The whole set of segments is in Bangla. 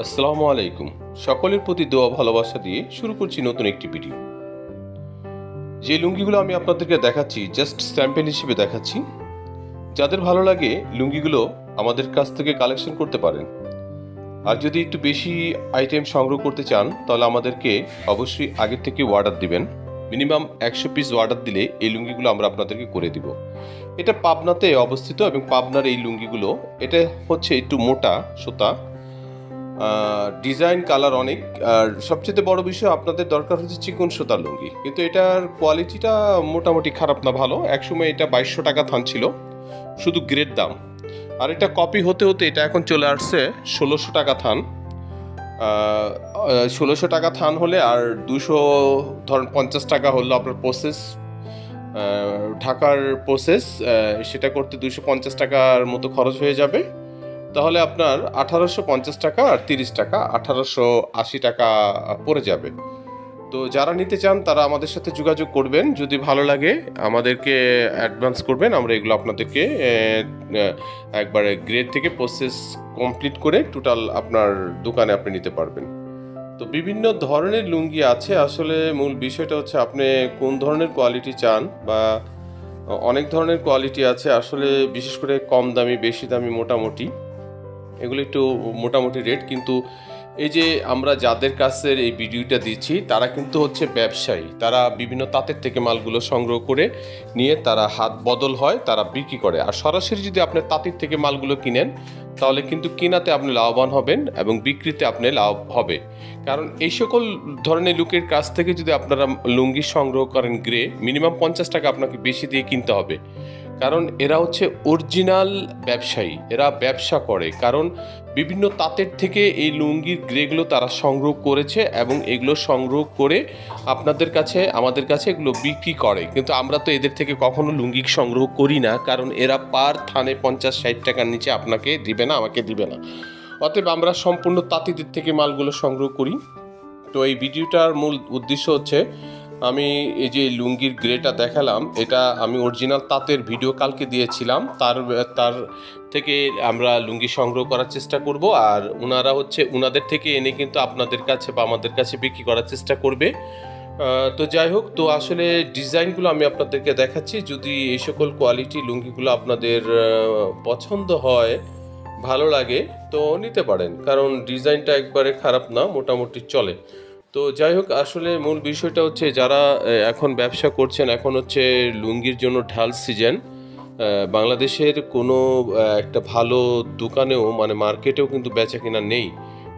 আসসালামু আলাইকুম। সকলের প্রতি দোয়া, ভালোবাসা দিয়ে শুরু করছি নতুন একটি ভিডিও। যে লুঙ্গিগুলো আমি আপনাদেরকে দেখাচ্ছি জাস্ট স্যাম্পেল হিসেবে দেখাচ্ছি, যাদের ভালো লাগে লুঙ্গিগুলো আমাদের কাছ থেকে কালেকশন করতে পারেন। আর যদি একটু বেশি আইটেম সংগ্রহ করতে চান, তাহলে আমাদেরকে অবশ্যই আগের থেকে অর্ডার দিবেন। মিনিমাম একশো পিস অর্ডার দিলে এই লুঙ্গিগুলো আমরা আপনাদেরকে করে দিব। এটা পাবনাতে অবস্থিত এবং পাবনার এই লুঙ্গিগুলো, এটা হচ্ছে একটু মোটা সুতা। ডিজাইন কালার অনেক। আর সবচেয়ে বড় বিষয় আপনাদের দরকার হচ্ছে চিকন সুতার লুঙ্গি। কিন্তু এটার কোয়ালিটিটা মোটামুটি খারাপ না, ভালো। একসময় এটা বাইশশো টাকা থান ছিল, শুধু গ্রেড দাম। আর এটা কপি হতে হতে এটা এখন চলে আসছে ষোলোশো টাকা থান। ষোলোশো টাকা থান হলে আর দুশো ধরেন পঞ্চাশ টাকা হলো আপনার প্রসেস ঢাকার প্রসেস সেটা করতে দুশো পঞ্চাশ টাকার মতো খরচ হয়ে যাবে। তাহলে আপনার আঠারোশো পঞ্চাশ টাকা আর তিরিশ টাকা, আঠারোশো আশি টাকা পড়ে যাবে। তো যারা নিতে চান, তারা আমাদের সাথে যোগাযোগ করবেন। যদি ভালো লাগে, আমাদেরকে অ্যাডভান্স করবেন। আমরা এগুলো আপনাদেরকে একবারে গ্রেড থেকে প্রসেস কমপ্লিট করে টোটাল আপনার দোকানে আপনি নিতে পারবেন। তো বিভিন্ন ধরনের লুঙ্গি আছে। আসলে মূল বিষয়টা হচ্ছে আপনি কোন ধরনের কোয়ালিটি চান বা অনেক ধরনের কোয়ালিটি আছে। আসলে বিশেষ করে কম দামি, বেশি দামি, মোটামুটি। এগুলো একটু মোটামুটি রেট কিন্তু এই যে আমরা যাদের কাছের এই ভিডিওটা দিচ্ছি, তারা কিন্তু হচ্ছে ব্যবসায়ী। তারা বিভিন্ন তাঁতের থেকে মালগুলো সংগ্রহ করে নিয়ে তারা হাত বদল হয়, তারা বিক্রি করে। আর সরাসরি যদি আপনি তাঁতির থেকে মালগুলো কিনেন, তাহলে কিন্তু কেনাতে আপনি লাভবান হবেন এবং বিক্রিতে আপনি লাভ হবে। কারণ এই সকল ধরনের লোকের কাছ থেকে যদি আপনারা লুঙ্গি সংগ্রহ করেন গ্রে মিনিমাম পঞ্চাশ টাকা আপনাকে বেশি দিয়ে কিনতে হবে। কারণ এরা হচ্ছে অরিজিনাল ব্যবসায়ী, এরা ব্যবসা করে। কারণ বিভিন্ন তাঁতের থেকে এই লুঙ্গির গ্রেগুলো তারা সংগ্রহ করেছে এবং এগুলো সংগ্রহ করে আপনাদের কাছে, আমাদের কাছে এগুলো বিক্রি করে। কিন্তু আমরা তো এদের থেকে কখনো লুঙ্গি সংগ্রহ করি না, কারণ এরা পার থানে পঞ্চাশ ষাট টাকার নিচে আপনাকে দিবে না, আমাকে দিবে না। অতএব আমরা সম্পূর্ণ তাঁতিদের থেকে মালগুলো সংগ্রহ করি। তো এই ভিডিওটার মূল উদ্দেশ্য হচ্ছে আমি এই যে লুঙ্গির গ্রেটা দেখালাম, এটা আমি অরিজিনাল তাঁতের ভিডিও কালকে দিয়েছিলাম। তার তার থেকে আমরা লুঙ্গি সংগ্রহ করার চেষ্টা করব আর ওনারা হচ্ছে ওনাদের থেকে এনে কিন্তু আপনাদের কাছে বা আমাদের কাছে বিক্রি করার চেষ্টা করবে। তো যাই হোক, তো আসলে ডিজাইনগুলো আমি আপনাদেরকে দেখাচ্ছি। যদি এই সকল কোয়ালিটি লুঙ্গিগুলো আপনাদের পছন্দ হয়, ভালো লাগে, তো নিতে পারেন। কারণ ডিজাইনটা একবারে খারাপ না, মোটামুটি চলে। তো যাই হোক, আসলে মূল বিষয়টা হচ্ছে যারা এখন ব্যবসা করছেন, এখন হচ্ছে লুঙ্গির জন্য ঢাল সিজন বাংলাদেশের কোনো একটা ভালো দোকানেও মানে মার্কেটেও কিন্তু বেচা কিনা নেই।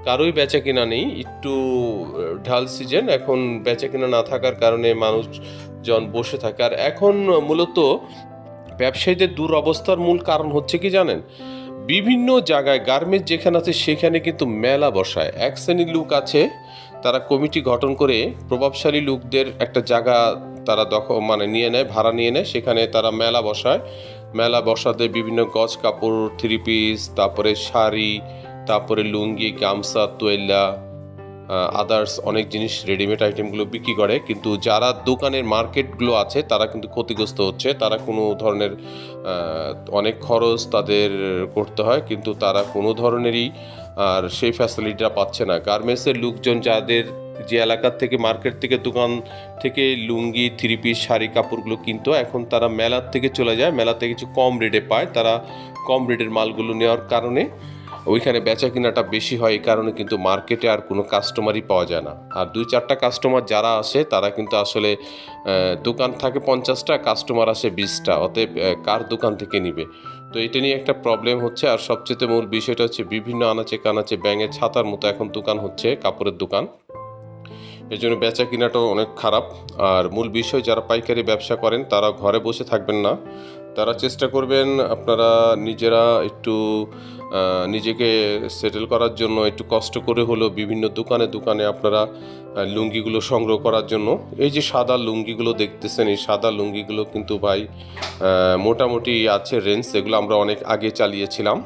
কারোই বেচা কিনা নেই, একটু ঢাল সিজন, এখন বেচা কিনা না থাকার কারণে মানুষজন বসে থাকে। আর এখন মূলত ব্যবসায়ীদের দুরবস্থার মূল কারণ হচ্ছে কি জানেন? বিভিন্ন জায়গায় গার্মেন্টস যেখানে আছে সেখানে কিন্তু মেলা বসায়। এক শ্রেণির লোক আছে তারা কমিটি গঠন করে প্রভাবশালী লোকদের একটা জায়গা তারা দখ মানে নিয়ে নেয়, ভাড়া নিয়ে নেয়। সেখানে তারা মেলা বসায়। মেলা বসাতে বিভিন্ন গজ কাপড় থ্রি পিস, তারপরে শাড়ি, তারপরে লুঙ্গি, গামছা তোয়েল্লা আদার্স অনেক জিনিস রেডিমেড আইটেমগুলো বিক্রি করে। কিন্তু যারা দোকানের মার্কেটগুলো আছে, তারা কিন্তু ক্ষতিগ্রস্ত হচ্ছে। তারা কোনো ধরনের অনেক খরচ তাদের করতে হয়, কিন্তু তারা কোনো ধরনেরই আর সেই ফ্যাসিলিটিটা পাচ্ছে না। গার্মেন্টসের লোকজন যাদের যে এলাকার থেকে মার্কেট থেকে, দোকান থেকে লুঙ্গি থ্রি পিস শাড়ি, কাপড়গুলো কিনতো, এখন তারা মেলার থেকে চলে যায়। মেলাতে কিছু কম রেটে পায়। তারা কম রেটের মালগুলো নেওয়ার কারণে ওইখানে বেচা কিনাটা বেশি হয় এই কারণে কিন্তু মার্কেটে আর কোনো কাস্টমারই পাওয়া যায় না। আর দুই চারটা কাস্টমার যারা আসে, তারা কিন্তু আসলে দোকান থাকে পঞ্চাশটা কাস্টমার আসে বিশটা। অতএব কার দোকান থেকে নিবে? তো এটা নিয়ে একটা প্রবলেম হচ্ছে। আর সবচেয়ে মূল বিষয়টা হচ্ছে বিভিন্ন আনাচে কানাচে ব্যাঙের ছাতার মতো এখন দোকান হচ্ছে, কাপড়ের দোকান। এই জন্য বেচা কিনাটাও অনেক খারাপ। আর মূল বিষয়, যারা পাইকারি ব্যবসা করেন, তারা ঘরে বসে থাকবেন না। তারা চেষ্টা করবেন আপনারা নিজেরা একটু নিজেকে সেটেল করার জন্য, একটু কষ্ট করে হলেও বিভিন্ন দোকানে দোকানে আপনারা লুঙ্গিগুলো সংগ্রহ করার জন্য। এই যে সাদা লুঙ্গিগুলো দেখতেছেন, এই সাদা লুঙ্গিগুলো কিন্তু ভাই মোটামুটি আছে রেঞ্জ এগুলো আমরা অনেক আগে চালিয়েছিলাম।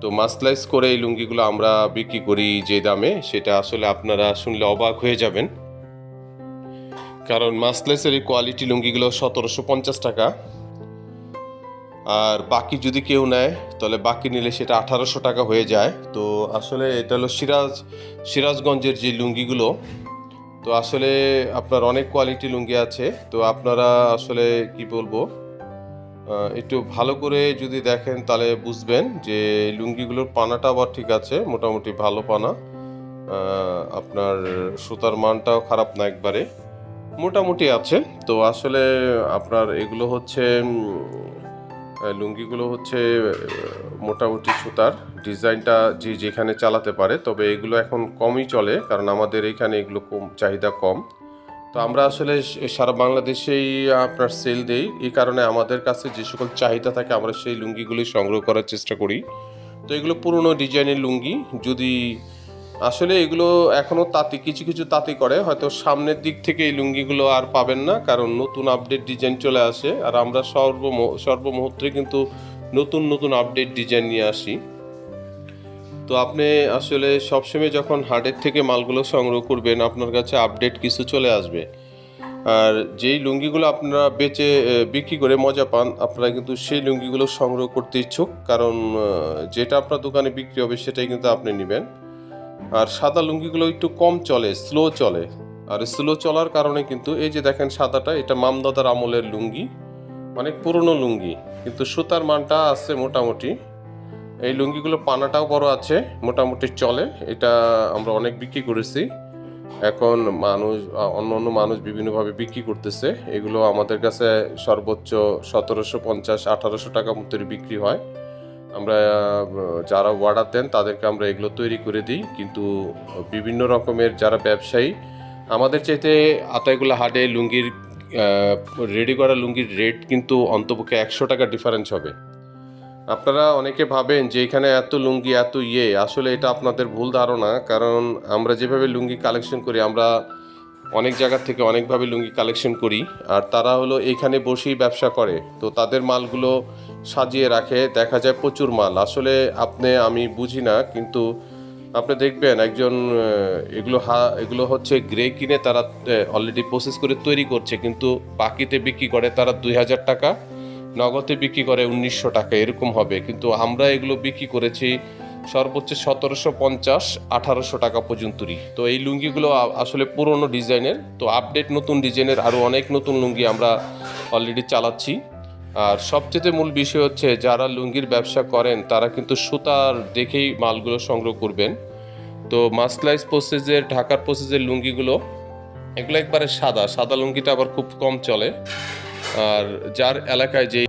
তো মাসলাইজ করে এই লুঙ্গিগুলো আমরা বিক্রি করি যে দামে, সেটা আসলে আপনারা শুনলে অবাক হয়ে যাবেন। কারণ মাসলেসের এই কোয়ালিটি লুঙ্গিগুলো সতেরোশো পঞ্চাশ টাকা। আর বাকি যদি কেউ নেয়, তাহলে বাকি নিলে সেটা আঠারোশো টাকা হয়ে যায়। তো আসলে এটা হলো সিরাজ, সিরাজগঞ্জের যে লুঙ্গিগুলো, তো আসলে আপনার অনেক কোয়ালিটি লুঙ্গি আছে। তো আপনারা আসলে কি বলব একটু ভালো করে যদি দেখেন, তাহলে বুঝবেন যে লুঙ্গিগুলোর পানাটা আবার ঠিক আছে, মোটামুটি ভালো পানা। আপনার সুতার মানটাও খারাপ না একবারে। মোটামুটি আছে। তো আসলে আপনার এগুলো হচ্ছে লুঙ্গিগুলো হচ্ছে মোটামুটি সুতার। ডিজাইনটা যে যেখানে চালাতে পারে, তবে এগুলো এখন কমই চলে, কারণ আমাদের এখানে এগুলো কম, চাহিদা কম। তো আমরা আসলে সারা বাংলাদেশেই আপনার সেল দেই। এই কারণে আমাদের কাছে যে সকল চাহিদা থাকে, আমরা সেই লুঙ্গিগুলি সংগ্রহ করার চেষ্টা করি। তো এগুলো পুরনো ডিজাইনের লুঙ্গি। যদি আসলে এগুলো এখনও তাঁতি, কিছু কিছু তাঁতি করে, হয়তো সামনের দিক থেকে এই লুঙ্গিগুলো আর পাবেন না, কারণ নতুন আপডেট ডিজাইন চলে আসে, আর আমরা সর্ব সর্বমুহূর্তে কিন্তু নতুন নতুন আপডেট ডিজাইন নিয়ে আসি। তো আপনি আসলে সবসময় যখন হাটের থেকে মালগুলো সংগ্রহ করবেন, আপনার কাছে আপডেট কিছু চলে আসবে। আর যেই লুঙ্গিগুলো আপনারা বেচে বিক্রি করে মজা পান, আপনারা কিন্তু সেই লুঙ্গিগুলো সংগ্রহ করতে ইচ্ছুক, কারণ যেটা আপনার দোকানে বিক্রি হবে সেটাই কিন্তু আপনি নেবেন। আর সাদা লুঙ্গিগুলো একটু কম চলে স্লো চলে। আর স্লো চলার কারণে কিন্তু এই যে দেখেন সাদাটা, এটা মামদাদার আমলের লুঙ্গি, অনেক পুরনো লুঙ্গি। কিন্তু সুতার মানটা আছে মোটামুটি। এই লুঙ্গিগুলো পানাটাও বড় আছে, মোটামুটি চলে। এটা আমরা অনেক বিক্রি করেছি। এখন মানুষ, অন্য অন্য মানুষ বিভিন্নভাবে বিক্রি করতেছে। এগুলো আমাদের কাছে সর্বোচ্চ সতেরোশো পঞ্চাশ আঠারোশো টাকা মতো বিক্রি হয়। আমরা যারা অর্ডার দেন তাদেরকে আমরা এগুলো তৈরি করে দিই। কিন্তু, বিভিন্ন রকমের যারা ব্যবসায়ী, আমাদের চাইতে আতাইগুলো হাটে লুঙ্গির রেডি করা লুঙ্গির রেট কিন্তু অন্তপক্ষে একশো টাকা ডিফারেন্স হবে। আপনারা অনেকে ভাবেন যে এখানে এত লুঙ্গি, এত ইয়ে আসলে এটা আপনাদের ভুল ধারণা। কারণ আমরা যেভাবে লুঙ্গি কালেকশন করি, আমরা অনেক জায়গা থেকে অনেকভাবে লুঙ্গি কালেকশন করি। আর তারা হলো এখানে বসেই ব্যবসা করে। তো তাদের মালগুলো সাজিয়ে রাখে, দেখা যায় প্রচুর মাল। আসলে আপনি, আমি বুঝি না, কিন্তু আপনি দেখবেন একজন এগুলো হা, এগুলো হচ্ছে গ্রে কিনে তারা অলরেডি প্রসেস করে তৈরি করছে, কিন্তু বাকিতে বিক্রি করে তারা দুই হাজার টাকা, নগদে বিক্রি করে উনিশশো টাকা, এরকম হবে। কিন্তু আমরা এগুলো বিক্রি করেছি সর্বোচ্চ সতেরোশো পঞ্চাশ, আঠারোশো টাকা পর্যন্তই তো এই লুঙ্গিগুলো আসলে পুরনো ডিজাইনের, তো আপডেট নতুন ডিজাইনের আরও অনেক নতুন লুঙ্গি আমরা অলরেডি চালাচ্ছি। আর সবচেয়ে মূল বিষয় হচ্ছে যারা লুঙ্গির ব্যবসা করেন, তারা কিন্তু সুতার দেখেই মালগুলো সংগ্রহ করবেন। তো মাসলাইজ প্রসেসের ঢাকার প্রসেসের লুঙ্গিগুলো, এগুলো একবারে সাদা। সাদা লুঙ্গিটা আবার খুব কম চলে। আর যার এলাকায় যে